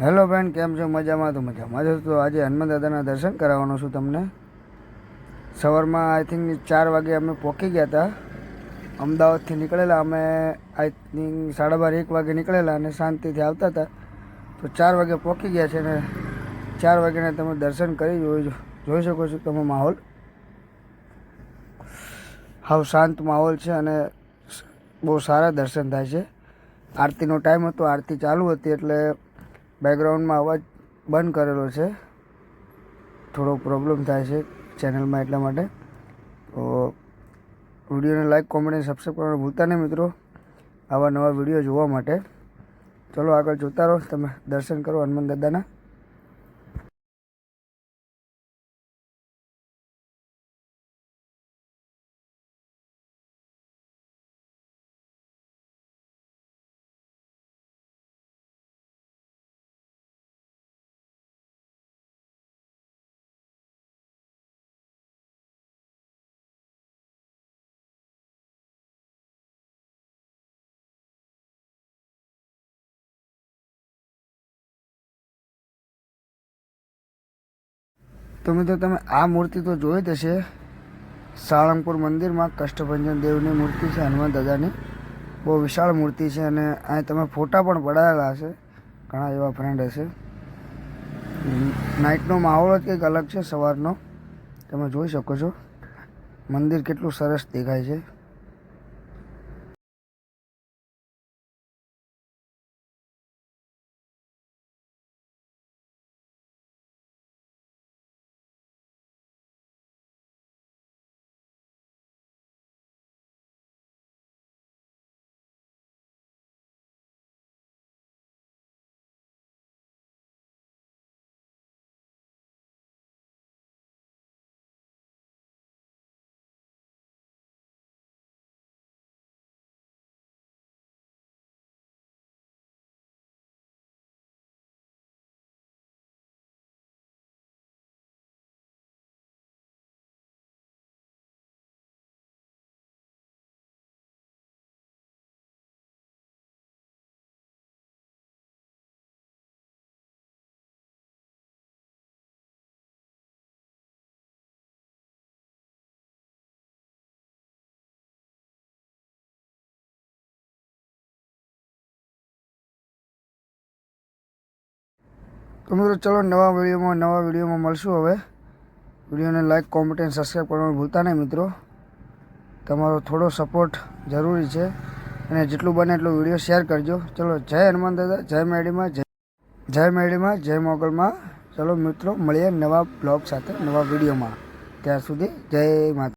Hello friend કેમ છો? મજામાં? તો મજામાં જ તો આજે હનુમાન દાદાના દર્શન કરાવવાનો છું તમને. સવારમાં આઈ થિંક ચાર વાગે અમે પહોંચી ગયા હતા. અમદાવાદથી નીકળેલા. અમે આઈ થિંક સાડા બાર, એક વાગે નીકળેલા અને શાંતિથી આવતા હતા. તો ચાર વાગે પહોંચી ગયા છે અને ચાર વાગ્યાને તમે દર્શન કરી જોઈ જોઈ શકો છો તમે માહોલ. હાવ શાંત માહોલ છે અને બહુ સારા દર્શન થાય છે. આરતીનો ટાઈમ હતો. આરતી ચાલુ હતી એટલે બેકગ્રાઉન્ડમાં અવાજ બંધ કરેલો છે. થોડો પ્રોબ્લેમ થાય છે ચેનલમાં એટલા માટે. તો વિડીયોને લાઈક કોમેન્ટ અને સબસ્ક્રાઈબ કરવાનું ભૂલતા નહીં મિત્રો. આવા નવા વીડિયો જોવા માટે. ચલો આગળ જોતા રહો. તમે દર્શન કરો હનુમાન દાદાના. તો મિત્રો તમે આ મૂર્તિ તો જોઈ જ હશે. સાળંગપુર મંદિરમાં કષ્ટભંજન દેવની મૂર્તિ છે, હનુમાન દાદાની. બહુ વિશાળ મૂર્તિ છે અને અહીં તમે ફોટા પણ પડાયેલા હશે. ઘણા એવા ફ્રેન્ડ હશે. નાઇટનો માહોલ જ કંઈક અલગ છે, સવારનો. તમે જોઈ શકો છો. મંદિર કેટલું સરસ દેખાય છે. તો મિત્રો ચલો નવા વિડીયોમાં નવા વિડીયોમાં મળશું હવે. વિડીયોને લાઇક કોમેન્ટ અને સબસ્ક્રાઈબ કરવાનું ભૂલતા નહીં મિત્રો. તમારો થોડો સપોર્ટ જરૂરી છે. અને જેટલું બને એટલું વીડિયો શેર કરજો. ચલો, જય હનુમાન દાદા, જય મેડીમાં જય જય મેડીમાં જય મોગલમાં. ચલો મિત્રો, મળીએ નવા બ્લોગ સાથે, નવા વિડીયોમાં. ત્યાં સુધી જય માતા